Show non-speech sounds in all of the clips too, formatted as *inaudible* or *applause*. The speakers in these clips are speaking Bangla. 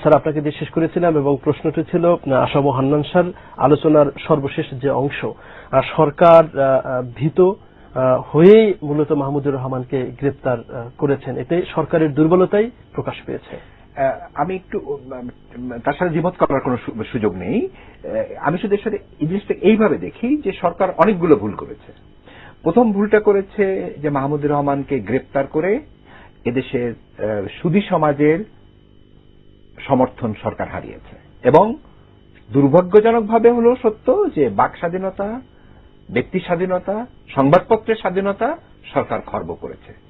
স্যার আপনাকে দিয়ে শেষ করেছিলাম এবং প্রশ্নটি ছিল আসাম হান্নান স্যার, আলোচনার সর্বশেষ যে অংশ সরকার ভীত হয়েই মূলত মাহমুদুর রহমানকে গ্রেপ্তার করেছেন। এতে সরকারের দুর্বলতাই প্রকাশ পেয়েছে। আমি একটু তার সাথে দ্বিমত করার কোনো সুযোগ নেই। আমি শুধু এর সাথে এই জিনিসটা এইভাবে দেখি যে সরকার অনেকগুলো ভুল করেছে। প্রথম ভুলটা করেছে যে মাহমুদুর রহমানকে গ্রেপ্তার করে এদেশের সুদী সমাজের সমর্থন সরকার হারিয়েছে। এবং দুর্ভাগ্যজনকভাবে হলো সত্য যে বাক স্বাধীনতা, ব্যক্তি স্বাধীনতা, সংবাদপত্রের স্বাধীনতা সরকার খর্ব করেছে।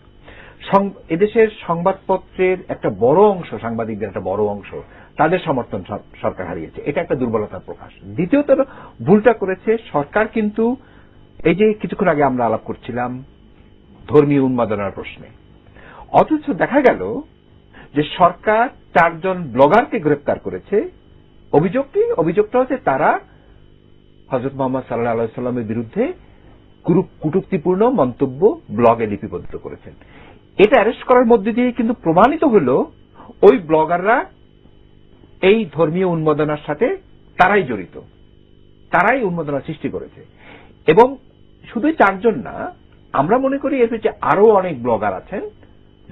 এদেশের সংবাদপত্রের একটা বড় অংশ, সাংবাদিকদের একটা বড় অংশ, তাদের সমর্থন সর- সরকার হারিয়েছে। এটা একটা দুর্বলতার প্রকাশ। দ্বিতীয়ত ভুলটা করেছে সরকার, কিন্তু এই যে কিছুক্ষণ আগে আমরা আলাপ করছিলাম ধর্মীয় উন্মাদনার প্রশ্নে, অথচ দেখা গেল যে সরকার চারজন ব্লগারকে গ্রেপ্তার করেছে, অভিযোগ কি? অভিযোগটা হচ্ছে তারা হজরত মোহাম্মদ সাল্লাহ আলাইস্লামের বিরুদ্ধে কটূক্তিপূর্ণ মন্তব্য ব্লগে লিপিবদ্ধ করেছেন। এটা অ্যারেস্ট করার মধ্যে দিয়ে কিন্তু প্রমাণিত হল, ওই ব্লগাররা এই ধর্মীয় উন্মাদনার সাথে তারাই জড়িত। তারাই উন্মাদনা সৃষ্টি করেছে। এবং শুধু চারজন না, আমরা মনে করি এর পিছনে আরও অনেক ব্লগার আছেন।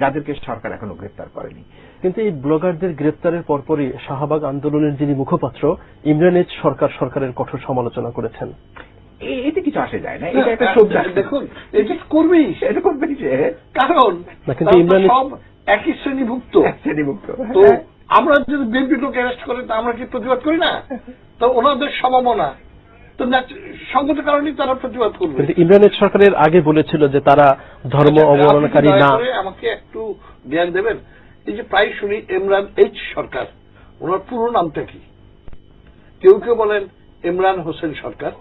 যাদেরকে সরকার এখনও গ্রেপ্তার করেনি। কিন্তু এই ব্লগারদের গ্রেপ্তারের পরপরই শাহবাগ আন্দোলনের যিনি মুখপাত্র ইমরান এইচ সরকার সরকারের কঠোর সমালোচনা করেছেন। এতে কিছু আসে যায় না এটা একটা হ্যাঁ, দেখুন এটা করবেই। এটা করবে কারণ কিন্তু ইমরান- সব একই শ্রেণীভুক্ত। শ্রেণীভুক্ত তো আমরা যদি বিএনপি লোক অ্যারেস্ট করে তা আমরা কি প্রতিবাদ করি না? তো ওনাদের সম্ভাবনা তো সঙ্গত কারণেই তারা প্রতিবাদ করবে। কিন্তু ইমরান এইচ সরকারের আগে বলেছিল যে তারা ধর্ম আচ্ছা, অবমাননাকারী না। আমাকে একটু জ্ঞান দেবেন। এই যে প্রায় শুনি ইমরান এইচ সরকার ওনার পুরো নামটা কি? কেউ কেউ বলেন ইমরান হোসেন সরকার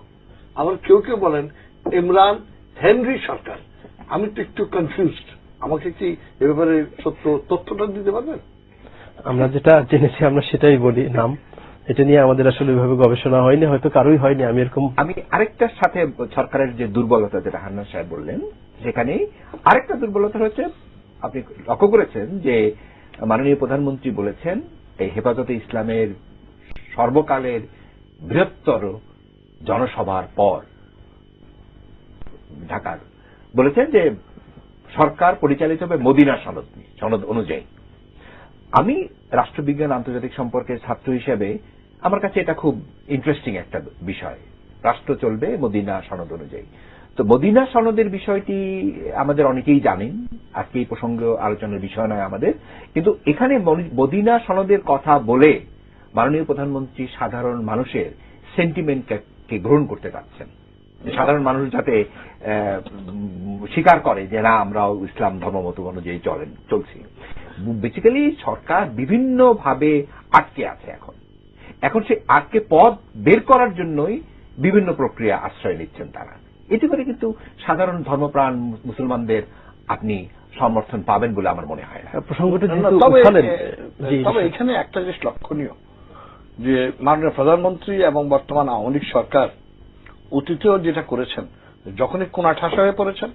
আবার কেউ কেউ বলেন ইমরান হেনরি সরকার। আমি তো একটু কনফিউজড আমাকে কি এ ব্যাপারে সত্য তথ্যটা দিতে পারবেন? আমরা যেটা জেনেছি আমরা সেটাই বলি নাম। এটা নিয়ে আমাদের আসলে ওইভাবে গবেষণা হয়নি, হয়তো কারোই হয়নি, আমি এরকম আমি আরেকটার সাথে সরকারের যে দুর্বলতা যেটা হান্নান সাহেব বললেন সেখানে আরেকটা দুর্বলতা হচ্ছে, আপনি লক্ষ্য করেছেন যে মাননীয় প্রধানমন্ত্রী বলেছেন, এই হেফাজতে ইসলামের সর্বকালের বৃহত্তর জনসভার পর ঢাকার, বলেছেন যে সরকার পরিচালিত হবে মদিনা সনদ সনদ অনুযায়ী। আমি রাষ্ট্রবিজ্ঞান আন্তর্জাতিক সম্পর্কের ছাত্র হিসেবে আমার কাছে এটা খুব ইন্টারেস্টিং একটা বিষয়। রাষ্ট্র চলবে মদিনা সনদ অনুযায়ী। তো মদিনা সনদের বিষয়টি আমাদের অনেকেই জানেন, আজকে এই প্রসঙ্গ আলোচনার বিষয় নয় আমাদের। কিন্তু এখানে মদিনা সনদের কথা বলে মাননীয় প্রধানমন্ত্রী সাধারণ মানুষের সেন্টিমেন্টকে গ্রহণ করতে চাচ্ছেন। সাধারণ মানুষ যাতে স্বীকার করে যে না, আমরাও ইসলাম ধর্মমত অনুযায়ী চলেন, চলছি। বেসিক্যালি সরকার বিভিন্ন ভাবে আটকে আছে এখন। এখন সে আটকে পথ বের করার জন্যই বিভিন্ন প্রক্রিয়া আশ্রয় নিচ্ছেন তারা। এতে করে কিন্তু সাধারণ ধর্মপ্রাণ মুসলমানদের আপনি সমর্থন পাবেন বলে আমার মনে হয় না। প্রসঙ্গটা তবে এখানে একটা জিনিস লক্ষণীয় যে মাননীয় প্রধানমন্ত্রী এবং বর্তমান আওয়ামী লীগ সরকার অতীতেও যেটা করেছেন যখনই কোন ঠাসা হয়ে পড়েছেন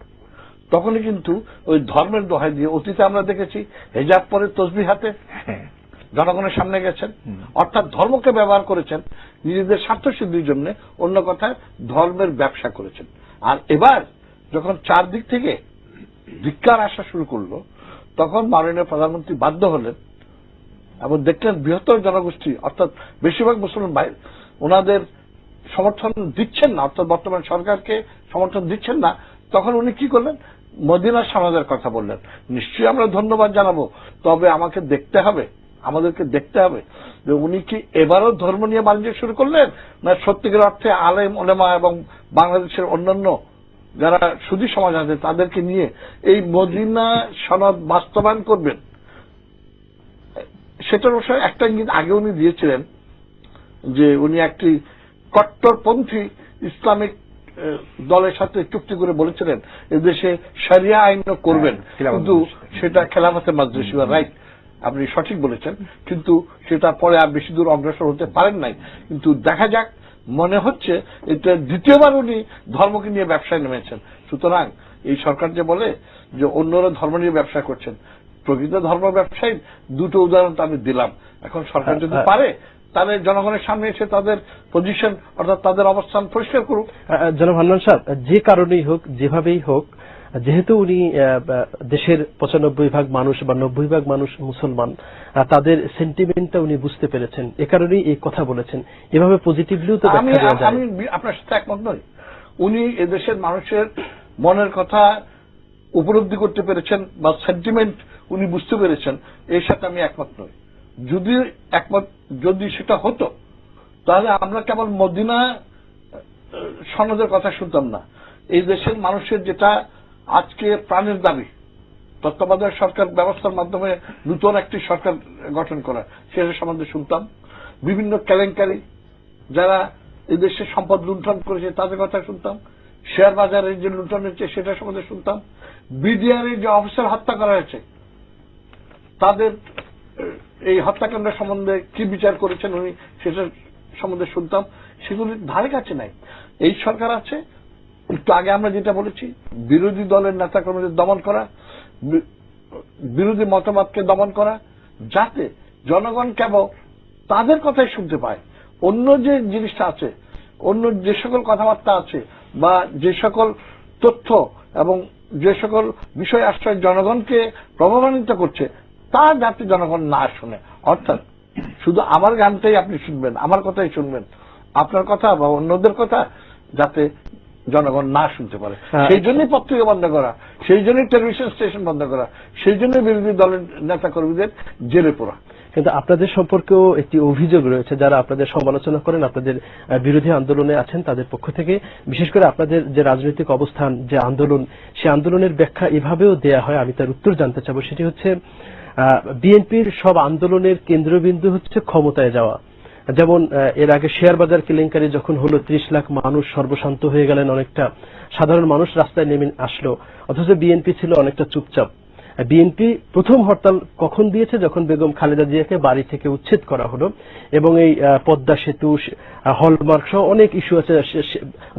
তখনই কিন্তু ওই ধর্মের দোহাই দিয়ে অতীতে আমরা দেখেছি হেজাব পরে তসবি হাতে হ্যাঁ। জনগণের সামনে গেছেন। অর্থাৎ ধর্মকে ব্যবহার করেছেন নিজেদের স্বার্থ সিদ্ধির জন্য অন্য কথায় ধর্মের ব্যবসা করেছেন। আর এবার যখন চারদিক থেকে ধিক্কার আসা শুরু করল তখন মাননীয় প্রধানমন্ত্রী বাধ্য হলেন এবং দেখলেন বৃহত্তর জনগোষ্ঠী অর্থাৎ বেশিরভাগ মুসলমান ভাই ওনাদের সমর্থন দিচ্ছেন না অর্থাৎ বর্তমান সরকারকে সমর্থন দিচ্ছেন না। তখন উনি কি করলেন? মদিনা সমাজের কথা বললেন। নিশ্চয়ই আমরা ধন্যবাদ জানাব, তবে আমাকে দেখতে হবে, আমাদেরকে দেখতে হবে যে উনি কি এবারও ধর্ম নিয়ে বাণিজ্য শুরু করলেন, না সত্যিকার অর্থে আলেম, ওলেমা এবং বাংলাদেশের অন্যান্য যারা সুদী সমাজ আছে, তাদেরকে নিয়ে এই মদিনা সনদ বাস্তবায়ন করবেন? সেটার বিষয়ে একটা ইঙ্গিত আগে উনি দিয়েছিলেন যে উনি একটি কট্টরপন্থী ইসলামিক দলের সাথে চুক্তি করে বলেছিলেন এদেশে সারিয়া আইন করবেন। হ্যাঁ, কিন্তু। সেটা খেলাফতে মাজলিস রাইট আপনি সঠিক বলেছেন। কিন্তু সেটা পরে আর বেশি দূর অগ্রসর হতে পারেন নাই। কিন্তু দেখা যাক মনে হচ্ছে এটা দ্বিতীয়বার উনি ধর্মকে নিয়ে ব্যবসায় নেমেছেন। সুতরাং এই সরকার যে বলে যে অন্যরা ধর্ম নিয়ে ব্যবসা করছেন প্রকৃত ধর্ম ব্যবসায়ী দুটো উদাহরণ তো আমি দিলাম। এখন সরকার যদি হ্যাঁ, পারে তাহলে জনগণের সামনে এসে তাদের পজিশন অর্থাৎ তাদের অবস্থান পরিষ্কার করুক। জনাব হান্নান সাহেব যে কারণেই হোক যেভাবেই হোক যেহেতু উনি দেশের পঁচানব্বই ভাগ মানুষ বা নব্বই ভাগ মানুষ মুসলমান তাদের সেন্টিমেন্টটা উনি বুঝতে পেরেছেন। এ কারণেই এই কথা বলেছেন। এভাবে পজিটিভলিও তো আমি আপনার সাথে একমত নই। উনি এদেশের মানুষের মনের কথা উপলব্ধি করতে পেরেছেন বা সেন্টিমেন্ট উনি বুঝতে পেরেছেন। এর সাথে আমি একমত নই। যদি একমত, যদি সেটা হতো, তাহলে আমরা কেবল মদিনা সনদের কথা শুনতাম না। এই দেশের মানুষের যেটা আজকে প্রাণের দাবি, তত্ত্বাবধায়ক সরকার ব্যবস্থার মাধ্যমে নতুন একটি সরকার গঠন করা সেটা সম্বন্ধে শুনতাম। বিভিন্ন কেলেঙ্কারি, যারা এই সম্পদ লুণ্ঠন করেছে তাদের কথা শুনতাম। শেয়ার বাজারের যে লুণ্ঠন হচ্ছে সেটা সম্বন্ধে শুনতাম। বিডিআর যে অফিসার হত্যা করা হয়েছে, তাদের এই হত্যাকাণ্ড সম্বন্ধে কি বিচার করেছেন উনি সেটা সম্বন্ধে শুনতাম। সেগুলি ধারে কাছে নাই। এই সরকার আছে, একটু আগে আমরা যেটা বলেছি, বিরোধী দলের নেতা কর্মীদের দমন করা বিরোধী মতামতকে দমন করা, যাতে জনগণ কেবল তাদের কথাই শুনতে পায়। অন্য যে জিনিসটা আছে, অন্য যে সকল কথাবার্তা আছে, বা যে সকল তথ্য এবং যে সকল বিষয় আশ্রয় জনগণকে প্রভাবান্বিত করছে তা যাতে জনগণ না শুনে। অর্থাৎ শুধু আমার গানটাই আপনি শুনবেন আমার কথাই শুনবেন। আপনার কথা বা অন্যদের কথা যাতে জনগণ না শুনতে পারে। হ্যাঁ। সেই জন্যই পত্রিকা বন্ধ করা সেই জন্যই টেলিভিশন স্টেশন বন্ধ করা সেই জন্য বিরোধী দলের নেতা কর্মীদের জেলে পড়া। কিন্তু আপনাদের সম্পর্কেও একটি অভিযোগ রয়েছে যারা আপনাদের সমালোচনা করেন আপনাদের বিরোধী আন্দোলনে আছেন তাদের পক্ষ থেকে। বিশেষ করে আপনাদের যে রাজনৈতিক অবস্থান যে আন্দোলন সে আন্দোলনের ব্যাখ্যা এভাবেও দেয়া হয় আমি তার উত্তর জানতে চাবো। সেটি হচ্ছে বিএনপির সব আন্দোলনের কেন্দ্রবিন্দু হচ্ছে ক্ষমতায় যাওয়া। যেমন এর আগে শেয়ার বাজার কেলেঙ্কারি যখন হলো, ত্রিশ লাখ মানুষ সর্বশান্ত হয়ে গেলেন, অনেকটা সাধারণ মানুষ রাস্তায় নেমে আসলো। অথচ বিএনপি ছিল অনেকটা চুপচাপ। বিএনপি প্রথম হরতাল কখন দিয়েছে? যখন বেগম খালেদা জিয়াকে বাড়ি থেকে উচ্ছেদ করা হলো এবং এই পদ্মা সেতু হলমার্ক সহ অনেক ইস্যু আছে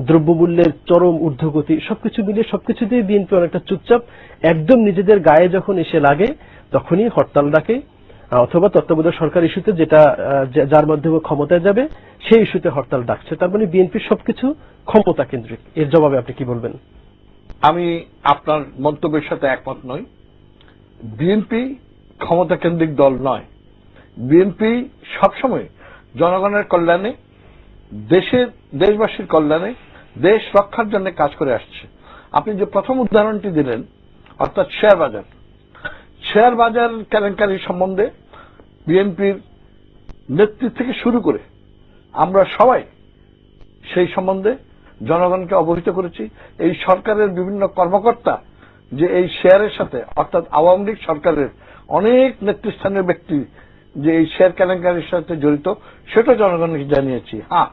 দ্রব্যমূল্যের চরম ঊর্ধ্বগতি, সবকিছু মিলিয়ে সবকিছু সবকিছুতেই বিএনপি অনেকটা চুপচাপ। একদম নিজেদের গায়ে যখন এসে লাগে, তখনই হরতাল ডাকে অথবা তত্ত্বাবধায়ক সরকার ইস্যুতে যেটা যার মাধ্যমে ক্ষমতায় যাবে, সেই ইস্যুতে হরতাল ডাকছে। তার মানে বিএনপির সবকিছু ক্ষমতা কেন্দ্রিক। এর জবাবে আপনি কি বলবেন? আমি আপনার মন্তব্যের সাথে একমত নই। বিএনপি ক্ষমতা কেন্দ্রিক দল নয়। বিএনপি সবসময় জনগণের কল্যাণে, দেশের, দেশবাসীর কল্যাণে, দেশ রক্ষার জন্য কাজ করে আসছে। আপনি যে প্রথম উদাহরণটি দিলেন, অর্থাৎ শেয়ার বাজার শেয়ার বাজার কেলেঙ্কারি সম্বন্ধে বিএনপির নেতৃত্ব থেকে শুরু করে আমরা সবাই সেই সম্বন্ধে জনগণকে অবহিত করেছি। এই সরকারের বিভিন্ন কর্মকর্তা যে এই শেয়ারের সাথে, অর্থাৎ আওয়ামী লীগ সরকারের অনেক নেতৃস্থানীয় ব্যক্তি যে এই শেয়ার কেলেঙ্কারির সাথে জড়িত, সেটা জনগণকে জানিয়েছি হ্যাঁ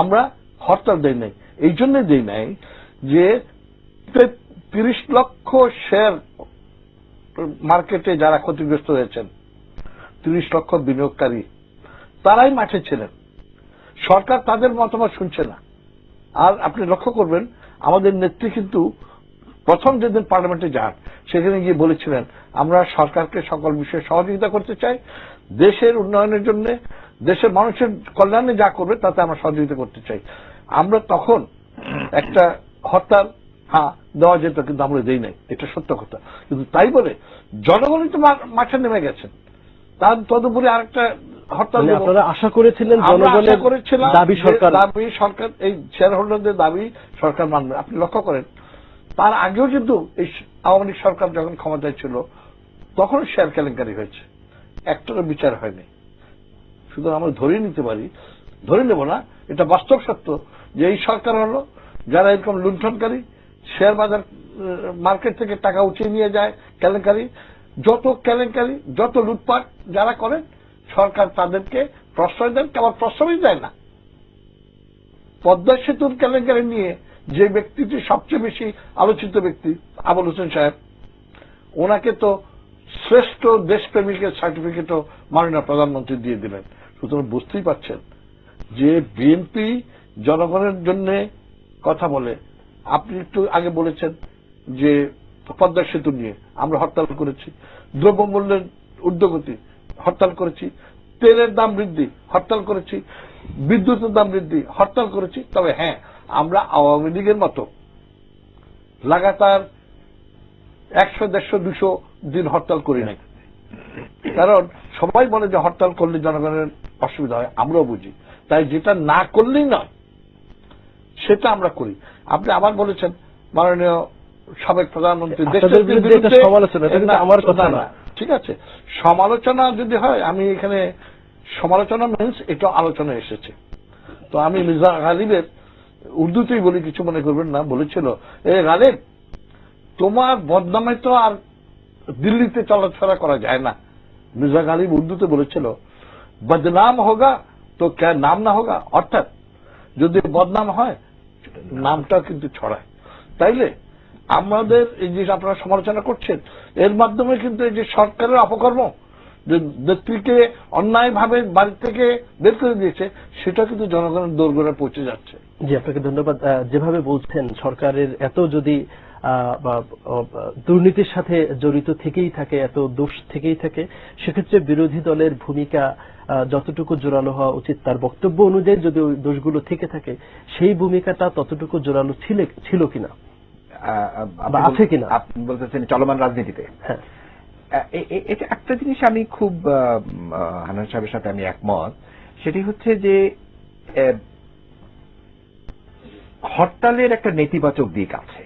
আমরা হরতাল দেই নাই। এই জন্য দেই নাই যে তিরিশ লক্ষ শেয়ার মার্কেটে যারা ক্ষতিগ্রস্ত হয়েছেন, তিরিশ লক্ষ বিনিয়োগকারী, তারাই মাঠে ছিলেন। সরকার তাদের মতামত শুনছে না। আর আপনি লক্ষ্য করবেন, আমাদের নেত্রী কিন্তু প্রথম যেদিন পার্লামেন্টে যান সেখানে গিয়ে বলেছিলেন আমরা সরকারকে সকল বিষয়ে সহযোগিতা করতে চাই। দেশের উন্নয়নের জন্য দেশের মানুষের কল্যাণে যা করবে তাতে আমরা সহযোগিতা করতে চাই। আমরা তখন একটা হরতাল হ্যাঁ দেওয়া যেত কিন্তু আমরা দেই নাই। এটা সত্য কথা। কিন্তু তাই বলে জনগণই তো মাঠে নেমে গেছেন। তার তদুপরি আরেকটা হরতাল আপনারা আশা করেছিলেন জনগণের দাবি সরকার দাবি সরকার এই শেয়ার হোল্ডারদের দাবি সরকার মানবে। আপনি লক্ষ্য করেন তার আগেও কিন্তু এই আওয়ামী লীগ সরকার যখন ক্ষমতায় ছিল তখন শেয়ার কেলেঙ্কারি হয়েছে। একটারও বিচার হয়নি। শুধু আমরা ধরে নিতে পারি, ধরে নেব না, এটা বাস্তব সত্য যে এই সরকার হলো, যারা এরকম লুণ্ঠনকারী, শেয়ার বাজার মার্কেট থেকে টাকা উঠিয়ে নিয়ে যায় কেলেঙ্কারি, যত কেলেঙ্কারি, যত লুটপাট যারা করেন, সরকার তাদেরকে প্রশ্রয় দেন, কেবল প্রশ্রয় দেয় না। পদ্মা সেতুর কেলেঙ্কারি নিয়ে যে ব্যক্তিটি সবচেয়ে বেশি আলোচিত ব্যক্তি, আবুল হোসেন সাহেব, ওনাকে তো শ্রেষ্ঠ দেশপ্রেমিকের সার্টিফিকেটও মাননীয় প্রধানমন্ত্রী দিয়ে দিলেন। সুতরাং বুঝতেই পারছেন যে বিএনপি জনগণের জন্য কথা বলে, আপনি একটু আগে বলেছেন যে পদ্মা সেতু নিয়ে আমরা হরতাল করেছি, দ্রব্যমূল্যের ঊর্ধ্বগতি হরতাল করেছি, তেলের দাম বৃদ্ধি হরতাল করেছি, বিদ্যুতের দাম বৃদ্ধি হরতাল করেছি, তবে হ্যাঁ আমরা আওয়ামী লীগের মতো লাগাতার একশো দেড়শো দুশো দিন হরতাল করি নাই। কারণ সবাই বলে যে হরতাল করলে জনগণের অসুবিধা হয় আমরাও বুঝি। তাই যেটা না করলেই নয় সেটা আমরা করি। আপনি আবার বলেছেন মাননীয় সাবেক প্রধানমন্ত্রী আমার কথা না, না। ঠিক আছে। সমালোচনা যদি হয় আমি এখানে সমালোচনা মিন্স এটা আলোচনা এসেছে। তো আমি মির্জা গালিবের উর্দুতেই বলি, কিছু মনে করবেন না, বলেছিল, এ গালিব, তোমার বদনামে তো আর দিল্লিতে চলাফেরা করা যায় না। মির্জা গালিব উর্দুতে বলেছিল, বদনাম হোগা তো নাম না হোগা? অর্থাৎ, যদি বদনাম হয়, নামটা কিন্তু ছড়ায়। তাইলে, আমাদের এই যে আপনারা সমালোচনা করছেন, এর মাধ্যমে কিন্তু এই যে সরকারের অপকর্ম, যে নেত্রীকে অন্যায়ভাবে বাড়ি থেকে বের করে দিয়েছে, সেটা কিন্তু জনগণের দোরগোড়ায় পৌঁছে যাচ্ছে। জি আপনাকে ধন্যবাদ। যেভাবে বলছেন সরকারের এত যদি দুর্নীতির সাথে জড়িত থেকেই থাকে এত দোষ থেকেই থাকে সেক্ষেত্রে বিরোধী দলের ভূমিকা যতটুকু জোরালো হওয়া উচিত তার বক্তব্য অনুযায়ী যদি ওই দোষগুলো থেকে থাকে সেই ভূমিকাটা ততটুকু জোরালো ছিল ছিল কিনা? আছে কিনা? আপনি বলতেছেন চলমান রাজনীতিতে। হ্যাঁ। এটা একটা জিনিস আমি খুব উম, সাহেবের সাথে আমি একমত। সেটি হচ্ছে যে হরতালের একটা নেতিবাচক দিক আছে।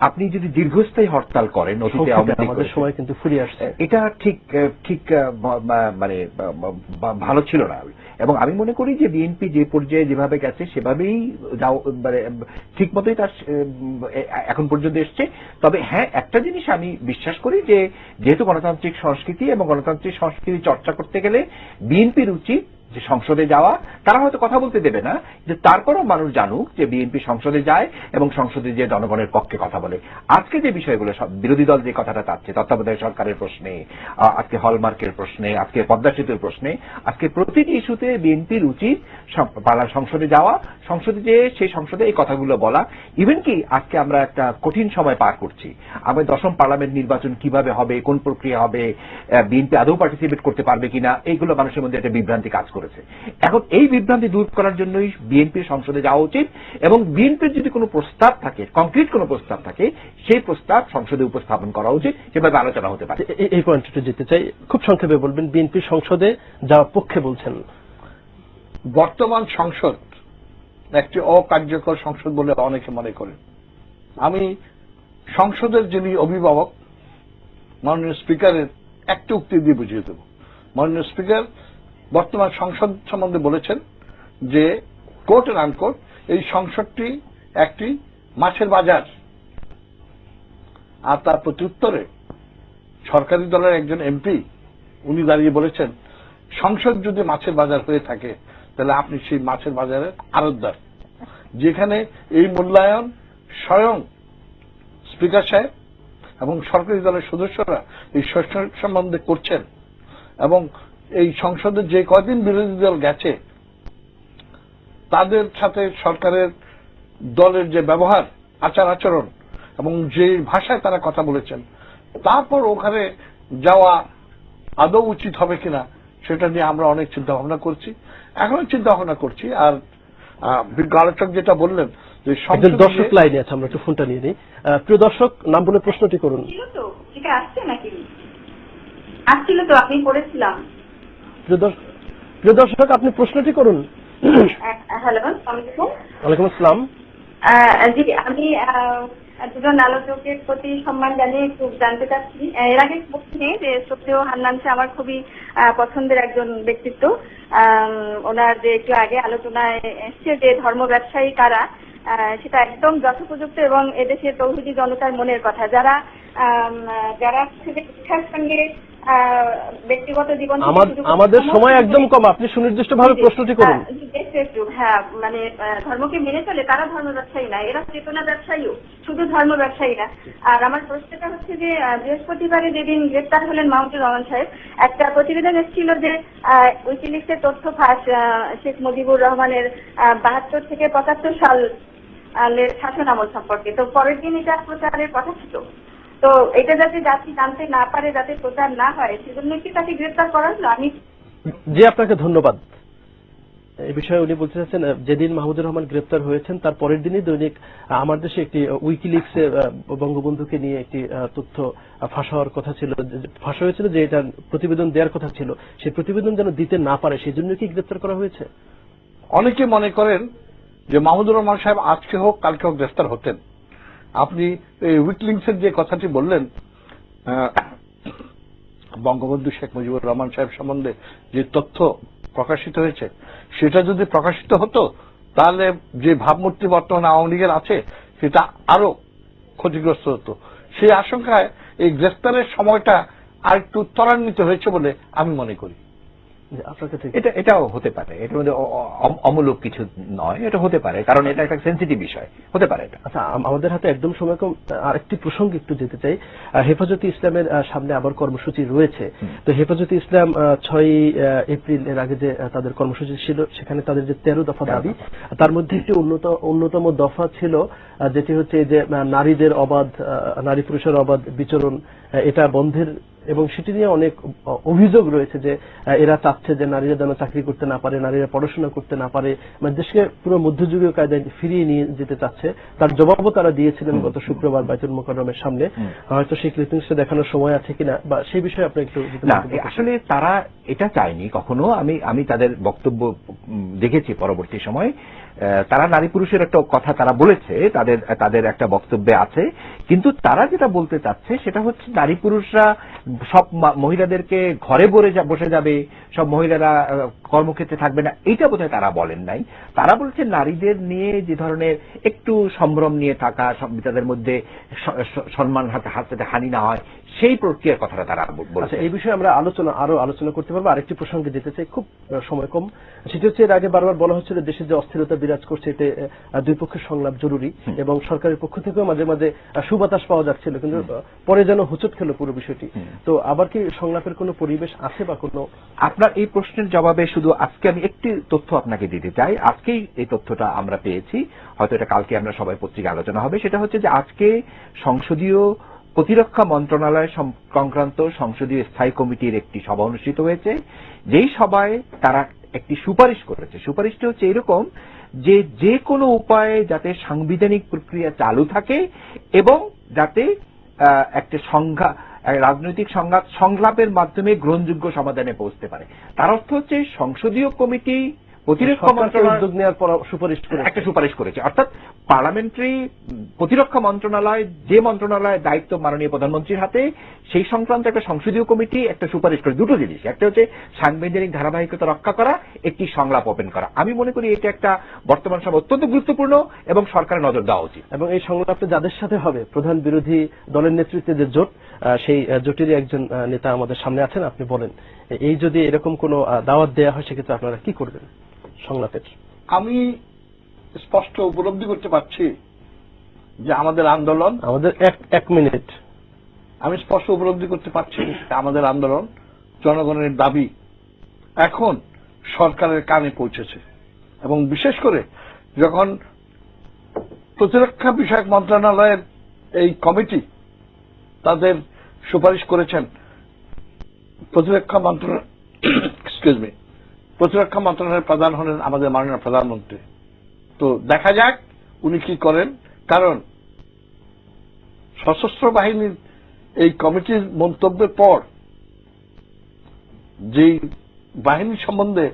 আপনি যদি দীর্ঘস্থায়ী হরতাল করেন অতীতে আমাদের সময় কিন্তু ফুরিয়ে আসছে। এটা ঠিক ঠিক মানে ভালো ছিল না। এবং আমি মনে করি যে বিএনপি যে পর্যায়ে যেভাবে গেছে সেভাবেই মানে ঠিক মতোই তার এখন পর্যন্ত এসছে। তবে হ্যাঁ একটা জিনিস আমি বিশ্বাস করি যে যেহেতু গণতান্ত্রিক সংস্কৃতি এবং গণতান্ত্রিক সংস্কৃতি চর্চা করতে গেলে বিএনপির উচিত যে সংসদে যাওয়া, তারা হয়তো কথা বলতে দেবে না যে তারপরও মানুষ জানুক যে বিএনপি সংসদে যায় এবং সংসদে যে জনগণের পক্ষে কথা বলে। আজকে যে বিষয়গুলো বিরোধী দল যে কথাটা চাচ্ছে, তত্ত্বাবধায়ক সরকারের প্রশ্নে আজকে হলমার্কের প্রশ্নে, আজকে পদ্মা সেতুর প্রশ্নে, আজকে প্রতিটি ইস্যুতে বিএনপির উচিত সংসদে যাওয়া, সংসদে যে সেই সংসদে এই কথাগুলো বলা। ইভেন কি, আজকে আমরা একটা কঠিন সময় পার করছি। আমরা দশম পার্লামেন্ট নির্বাচন কীভাবে হবে, কোন প্রক্রিয়া হবে বিএনপি আদৌ পার্টিসিপেট করতে পারবে কিনা, এইগুলো মানুষের মধ্যে একটা বিভ্রান্তি কাজ করেছে। এখন এই বিভ্রান্তি দূর করার জন্যই বিএনপির সংসদে যাওয়া উচিত এবং বিএনপির যদি কোনো প্রস্তাব থাকে কংক্রিট কোনো প্রস্তাব থাকে সেই প্রস্তাব সংসদে উপস্থাপন করা উচিত। সেভাবে আলোচনা হতে পারে। এই পয়েন্টটা যেতে চাই। খুব সংক্ষেপে বলবেন বিএনপি সংসদে যাওয়ার পক্ষে বলছেন। বর্তমান সংসদ একটি অকার্যকর সংসদ বলে অনেকে মনে করেন। আমি সংসদের যিনি অভিভাবক মাননীয় স্পিকারের একটা উক্তি দিয়ে বুঝিয়ে দেব। মাননীয় স্পিকার বর্তমান সংসদ সম্বন্ধে বলেছেন যে কোর্ট এন্ড আনকোর্ট এই সংসদটি একটি মাছের বাজার। আর তার প্রত্যুত্তরে সরকারি দলের একজন এমপি, উনি দাঁড়িয়ে বলেছেন, সংসদ যদি মাছের বাজার হয়ে থাকে, তাহলে আপনি সেই মাছের বাজারের আরতদার যেখানে এই মূল্যায়ন স্বয়ং স্পিকার সাহেব এবং সরকারি দলের সদস্যরা এই সম্বন্ধে করছেন এবং এই সংসদে যে কদিন বিরোধী দল গেছে তাদের সাথে সরকারের দলের যে ব্যবহার আচার আচরণ এবং যে ভাষায় তারা কথা বলেছেন তারপর ওখানে যাওয়া আদৌ উচিত হবে কিনা সেটা নিয়ে আমরা অনেক চিন্তা ভাবনা করছি। এখনও চিন্তা ভাবনা করছি আর আহ, বিজ্ঞ আলোচক যেটা বললেন যে একজন দর্শক লাইনে আছে আমরা একটু ফোনটা নিয়ে নিই। প্রিয় দর্শক নাম বলে প্রশ্নটি করুন। আসছে নাকি? আসছিল তো আপনি পড়েছিলাম। প্রিয় দর্শক আপনি প্রশ্নটি করুন। হ্যালো ওয়ালাইকুম আসসালাম। জি আমি দুজন আলোচকের প্রতি সম্মান জানিয়ে একটু জানতে চাচ্ছি। এর আগে বলছি যে শ্রদ্ধেয় হান্নান শাহ আমার খুবই পছন্দের একজন ব্যক্তিত্ব। ওনার যে একটু আগে আলোচনায় এসছে যে ধর্ম ব্যবসায়ী কারা সেটা একদম যথোপযুক্ত এবং এদেশের তৌহিদি জনতার মনের কথা। যারা যারা শিক্ষার সঙ্গে ব্যক্তিগত জীবন আমাদের সময় একদম কম। আপনি সুনির্দিষ্টভাবে প্রশ্নটি করুন। একটু হ্যাঁ মানে ধর্মকে মেনে চলে তারা ধর্ম ব্যবসায়ী না? এরা চেতনা ব্যবসায়ীও শুধু ধর্ম ব্যবসায়ী না। আর আমার প্রশ্নটা হচ্ছে যে বৃহস্পতিবারে যেদিন গ্রেপ্তার হলেন মাহমুদুর রহমান সাহেব একটা প্রতিবেদন এসেছিল যে উইকিলিক্সের তথ্য ফাঁস শেখ মুজিবুর রহমানের বাহাত্তর থেকে পঁচাত্তর সাল শাসন আমল সম্পর্কে। তো পরের দিন এটা প্রচারের কথা ছিল। তো এটা যাতে জাতি জানতে না পারে যাতে প্রচার না হয় সেজন্য কি তাকে গ্রেপ্তার করা হলো? আমি জি আপনাকে ধন্যবাদ। এই বিষয়ে উনি বলতে চাচ্ছেন যেদিন মাহমুদুর রহমান গ্রেপ্তার হয়েছেন তার পরের দিনই দৈনিক আমার দেশে একটি উইকিলিক্সে বঙ্গবন্ধুকে নিয়ে একটি আহ, তথ্য ফাঁস হওয়ার কথা ছিল ফাঁস হয়েছিল যে এটা প্রতিবেদন দেওয়ার কথা ছিল সেই প্রতিবেদন যেন দিতে না পারে সেই জন্য কি গ্রেপ্তার করা হয়েছে? অনেকে মনে করেন যে মাহমুদুর রহমান সাহেব আজকে হোক কালকে হোক গ্রেফতার হতেন। আপনি এই উইকলিংসের যে কথাটি বললেন বঙ্গবন্ধু শেখ মুজিবুর রহমান সাহেব সম্বন্ধে যে তথ্য প্রকাশিত হয়েছে, সেটা যদি প্রকাশিত হতো, তাহলে যে ভাবমূর্তি বর্তমানে আওয়ামী লীগের আছে, সেটা আরও ক্ষতিগ্রস্ত হতো। সেই আশঙ্কায় এই গ্রেফতারের সময়টা আর একটু ত্বরান্বিত হয়েছে বলে আমি মনে করি। এটা এটাও হতে পারে। এটার মধ্যে অমূলক কিছু নয় এটা হতে পারে। কারণ এটা একটা সেন্সিটিভ বিষয়। হতে পারে এটা। আচ্ছা আমাদের হাতে একদম সময় কম। আরেকটি প্রসঙ্গে একটু যেতে চাই। হেফাজতে ইসলামের সামনে আবার কর্মসূচি রয়েছে। তো হেফাজতে ইসলাম ছয় এপ্রিল এর আগে যে তাদের কর্মসূচি ছিল সেখানে তাদের যে তেরো দফা দাবি তার মধ্যে একটি অন্যতম দফা ছিল যেটি হচ্ছে যে নারীদের অবাধ নারী পুরুষের অবাধ বিচরণ এটা বন্ধের এবং সেটি নিয়ে অনেক অভিযোগ রয়েছে যে এরা চাচ্ছে যে নারীরা যেন চাকরি করতে না পারে নারীরা পড়াশোনা করতে না পারে। মানে দেশকে পুরো মধ্যযুগীয় কায়দায় ফিরিয়ে নিয়ে যেতে চাচ্ছে। তার জবাবও তারা দিয়েছিলেন গত শুক্রবার বাইতুল মোকাররমের সামনে। হয়তো সেই ক্লিপিংসটা দেখানোর সময় আছে কিনা বা সেই বিষয়ে আপনি একটু। আসলে তারা এটা চায়নি কখনো। আমি আমি তাদের বক্তব্য দেখেছি পরবর্তী সময়। তারা নারী পুরুষের একটা কথা তারা বলেছে, তাদের তাদের একটা বক্তব্যে আছে, কিন্তু তারা যেটা বলতে চাচ্ছে সেটা হচ্ছে নারী পুরুষরা সব মহিলাদেরকে ঘরে বসে যাবে, সব মহিলারা কর্মক্ষেত্রে থাকবে না এটা বোধহয় তারা বলেন নাই। তারা বলছে নারীদের নিয়ে যে ধরনের একটু সম্ভ্রম নিয়ে থাকা তাদের মধ্যে সম্মান হাতে হাতে হানি না হয় সেই প্রক্রিয়ার কথাটা তারা বলছে। আচ্ছা এই বিষয়ে আমরা আলোচনা আরও আলোচনা করতে পারব। আরেকটি প্রসঙ্গে যেতে চাই খুব সময় কম। সেটি হচ্ছে এর আগে বারবার বলা হচ্ছিল দেশের যে অস্থিরতা বিরাজ করছে এতে দুই পক্ষের সংলাপ জরুরি এবং সরকারের পক্ষ থেকেও মাঝে মাঝে সুবাতাস পাওয়া যাচ্ছিল কিন্তু পরে যেন হুচট খেলো পুরো বিষয়টি। তো আবার কি সংলাপের কোনো পরিবেশ আছে বা কোনো? আপনার এই প্রশ্নের জবাবে শুধু আজকে আমি একটি তথ্য আপনাকে দিতে চাই। আজকেই এই তথ্যটা আমরা পেয়েছি। হয়তো এটা কালকে আমরা সবাই পত্রিকা আলোচনা হবে। সেটা হচ্ছে যে আজকে সংসদীয় প্রতিরক্ষা মন্ত্রণালয় সংক্রান্ত সংসদীয় স্থায়ী কমিটির একটি সভা অনুষ্ঠিত হয়েছে। যেই সভায় তারা একটি সুপারিশ করেছে। সুপারিশটা হচ্ছে এরকম যে যে কোনো উপায়ে যাতে সাংবিধানিক প্রক্রিয়া চালু থাকে এবং যাতে একটা এক রাজনৈতিক সংঘাত সংলাপের মাধ্যমে গ্রহণযোগ্য সমাধানে পৌঁছতে পারে। তার অর্থ হচ্ছে সংসদীয় কমিটি প্রতিরক্ষা মন্ত্রণালয় উদ্যোগ নেওয়ার পরা- সুপারিশ করে একটা সুপারিশ করেছে। অর্থাৎ পার্লামেন্টারি প্রতিরক্ষা মন্ত্রণালয় যে মন্ত্রণালয়ের দায়িত্ব মাননীয় প্রধানমন্ত্রীর হাতে সেই সংক্রান্ত একটা সংসদীয় কমিটি একটা সুপারিশ করে। দুটো জিনিস। একটা হচ্ছে সাংবিধানিক ধারাবাহিকতা রক্ষা করা একটি সংলাপ ওপেন করা। আমি মনে করি এটা একটা বর্তমান সময় অত্যন্ত গুরুত্বপূর্ণ এবং সরকারের নজর দেওয়া উচিত। এবং এই সংলাপটা যাদের সাথে হবে প্রধান বিরোধী দলের নেতৃত্বে যে জোট সেই জোটেরই একজন নেতা আমাদের সামনে আছেন আপনি বলেন। এই যদি এরকম কোনো দাওয়াত দেওয়া হয় সেক্ষেত্রে আপনারা কি করবেন সংলাপের? আমি স্পষ্ট উপলব্ধি করতে পারছি যে আমাদের আন্দোলন আমাদের এক এক মিনিট। আমি স্পষ্ট উপলব্ধি করতে পারছি আমাদের আন্দোলন জনগণের দাবি এখন সরকারের কানে পৌঁছেছে। এবং বিশেষ করে যখন প্রতিরক্ষা বিষয়ক মন্ত্রণালয়ের এই কমিটি তাদের সুপারিশ করেছেন প্রতিরক্ষা মন্ত্রণালয় *coughs* প্রতিরক্ষা মন্ত্রণালয়ের প্রধান হলেন আমাদের মাননীয় প্রধানমন্ত্রী। তো দেখা যাক উনি কি করেন। কারণ সশস্ত্র বাহিনীর এই কমিটির মন্তব্যের পর যেই বাহিনী সম্বন্ধে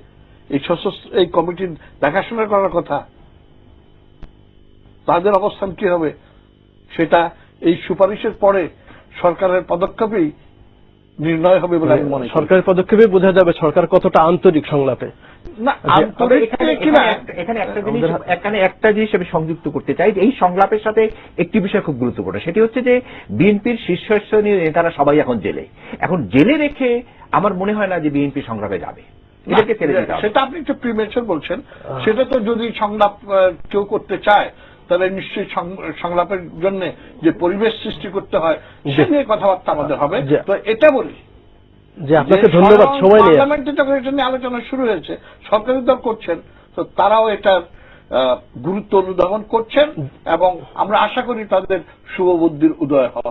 এই সশস্ত্র, এই কমিটির দেখাশোনা করার কথা, তাদের অবস্থান কি হবে, সেটা এই সুপারিশের পরে সরকারের পদক্ষেপেই নির্ণয় হবে বলে আমি মনে করি। সরকারের পদক্ষেপে বোঝা যাবে সরকার কতটা আন্তরিক সংলাপে। না এখানে একটা- জিনিস এখানে একটা জিনিস আমি সংযুক্ত করতে চাই এই সংলাপের সাথে একটি বিষয় খুব গুরুত্বপূর্ণ। সেটি হচ্ছে যে বিএনপির শীর্ষস্থানীয় নেতারা সবাই এখন জেলে। এখন জেলে রেখে আমার মনে হয় না যে বিএনপি সংলাপে যাবে। এটাকে ছেড়ে সেটা আপনি একটু প্রিমেচার বলছেন। সেটা তো যদি সংলাপ আহ, কেউ করতে চায় তাহলে নিশ্চয়ই সংলাপের জন্য যে পরিবেশ সৃষ্টি করতে হয় সে নিয়ে কথাবার্তা আমাদের হবে। তো এটা বলি। যে আপনাকে ধন্যবাদ সময় নিয়ে। পার্লামেন্টে যখন এটা নিয়ে আলোচনা শুরু হয়েছে সরকারি দল করছেন তো তারাও এটার গুরুত্ব অনুধাবন করছেন এবং আমরা আশা করি তাদের শুভ বুদ্ধির উদয় হবে